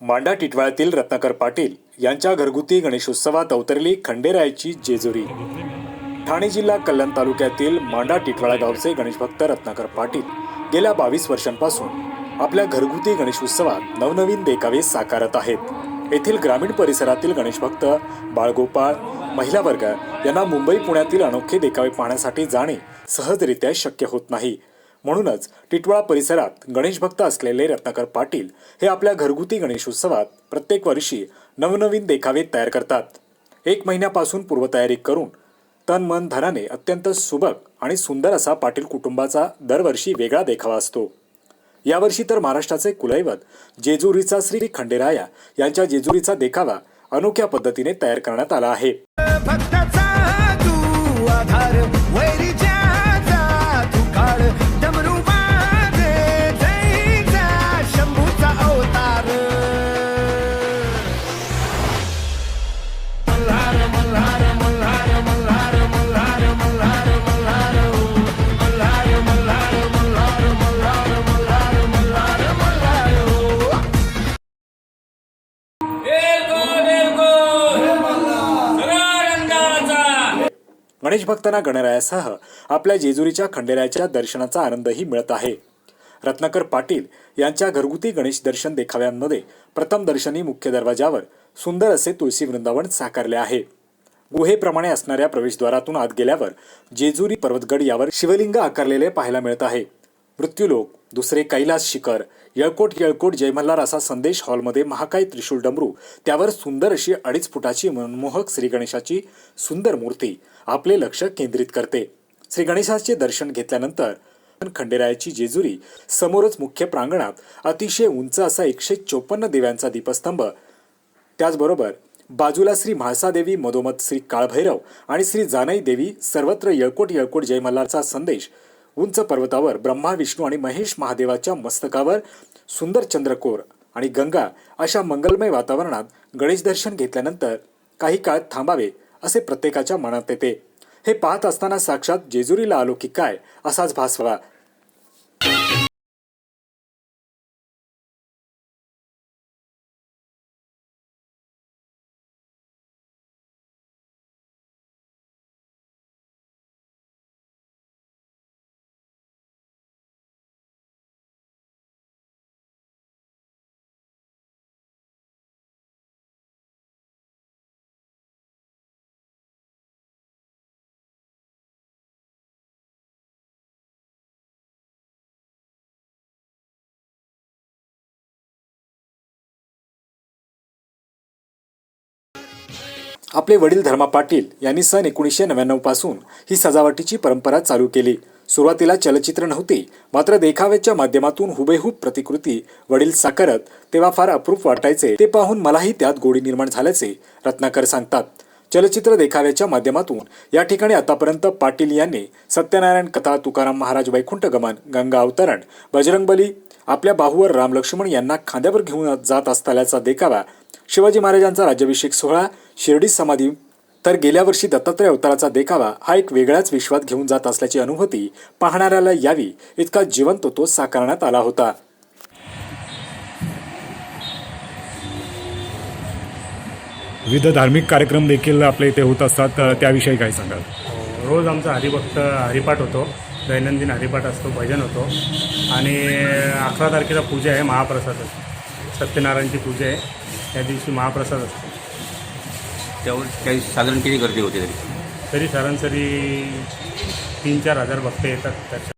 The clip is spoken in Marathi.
मांडा टिटवाळ्यातील रत्नाकर पाटील यांच्या घरगुती गणेशोत्सवात अवतरली खंडेरायाची जेजुरी. ठाणे जिल्हा कल्याण तालुक्यातील मांडा टिटवाळा गावचे गणेशभक्त रत्नाकर पाटील गेल्या बावीस वर्षांपासून आपल्या घरगुती गणेशोत्सवात नवनवीन देखावे साकारत आहेत. येथील ग्रामीण परिसरातील गणेशभक्त बाळगोपाळ महिला वर्ग यांना मुंबई पुण्यातील अनोखे देखावे पाहण्यासाठी जाणे सहजरित्या शक्य होत नाही. म्हणूनच टिटवाळा परिसरात गणेशभक्त असलेले रत्नाकर पाटील हे आपल्या घरगुती गणेशोत्सवात प्रत्येक वर्षी नवनवीन देखावे तयार करतात. एक महिन्यापासून पूर्वतयारी करून तन मन धनाने अत्यंत सुबक आणि सुंदर असा पाटील कुटुंबाचा दरवर्षी वेगळा देखावा असतो. यावर्षी तर महाराष्ट्राचे कुलैवत जेजुरीचा श्री खंडेराया यांच्या जेजुरीचा देखावा अनोख्या पद्धतीने तयार करण्यात आला आहे. गणेश भक्तांना गणरायासह आपल्या जेजुरीच्या खंडेरायाच्या दर्शनाचा आनंदही मिळत आहे. रत्नाकर पाटील यांच्या घरगुती गणेश दर्शन देखाव्यांमध्ये प्रथम दर्शनी मुख्य दरवाजावर सुंदर असे तुळशी वृंदावन साकारले आहे. गुहेप्रमाणे असणाऱ्या प्रवेशद्वारातून आत गेल्यावर जेजुरी पर्वतगड यावर शिवलिंग आकारलेले पाहायला मिळत आहे. मृत्यूलोक दुसरे कैलास शिखर येळकोट येळकोट जयमल्हार असा संदेश हॉलमध्ये महाकाय त्रिशूल डमरू त्यावर सुंदर अशी अडीच फुटाची मनमोहक श्री गणेशाची सुंदर मूर्ती आपले लक्ष केंद्रित करते. श्रीगणेशाचे दर्शन घेतल्यानंतर खंडेरायाची जेजुरी समोरच मुख्य प्रांगणात अतिशय उंच असा एकशे चोपन्न देव्यांचा दीपस्तंभ त्याचबरोबर बाजूला श्री म्हाळसादेवी मधोमध श्री काळभैरव आणि श्री जानाई देवी सर्वत्र येळकोट येळकोट जयमल्हारचा संदेश उंच पर्वतावर ब्रह्मा विष्णू आणि महेश महादेवाच्या मस्तकावर सुंदर चंद्रकोर आणि गंगा अशा मंगलमय वातावरणात गणेश दर्शन घेतल्यानंतर काही काळ थांबावे असे प्रत्येकाच्या मनात येते. हे पाहत असताना साक्षात जेजुरीला आलो की काय असाच भास व्हावा. आपले वडील धर्मा पाटील यांनी सन एकोणीसशे नव्याण्णवपासून ही सजावटीची परंपरा चालू केली. सुरुवातीला चलचित्र नव्हती मात्र देखाव्याच्या माध्यमातून हुबेहूब प्रतिकृती वडील साकारत तेव्हा फार अप्रूप वाटायचे ते पाहून मलाही त्यात गोडी निर्माण झाल्याचे रत्नाकर सांगतात. चलचित्र देखाव्याच्या माध्यमातून या ठिकाणी आतापर्यंत पाटील यांनी सत्यनारायण कथा तुकाराम महाराज वैकुंठ गमन गंगा अवतरण बजरंगबली आपल्या बाहूवर राम लक्ष्मण यांना खांद्यावर घेऊन जात असताल्याचा देखावा शिवाजी महाराजांचा राज्याभिषेक सोहळा शिर्डी समाधी तर गेल्या वर्षी दत्तात्रय अवताराचा देखावा हा एक वेगळाच विश्वात घेऊन जात असल्याची अनुभूती पाहणाऱ्याला यावी इतका जिवंत तो साकारण्यात आला होता. विविध धार्मिक कार्यक्रम देखील आपल्या इथे होत असतात. तर त्याविषयी काय सांगाल? रोज आमचा हरिभक्त हरिपाठ होतो. दैनंदिन हरिपाठ असतो भजन होतो. आणि अकरा तारखेला पूजा आहे महाप्रसाद असतो. सत्यनारायणची पूजा आहे. त्या दिवशी महाप्रसाद असतो. त्यावर काही साधारण किती गर्दी होते तरी? तरी सरासरी तीन चार हजार भक्त येतात. त्याच्या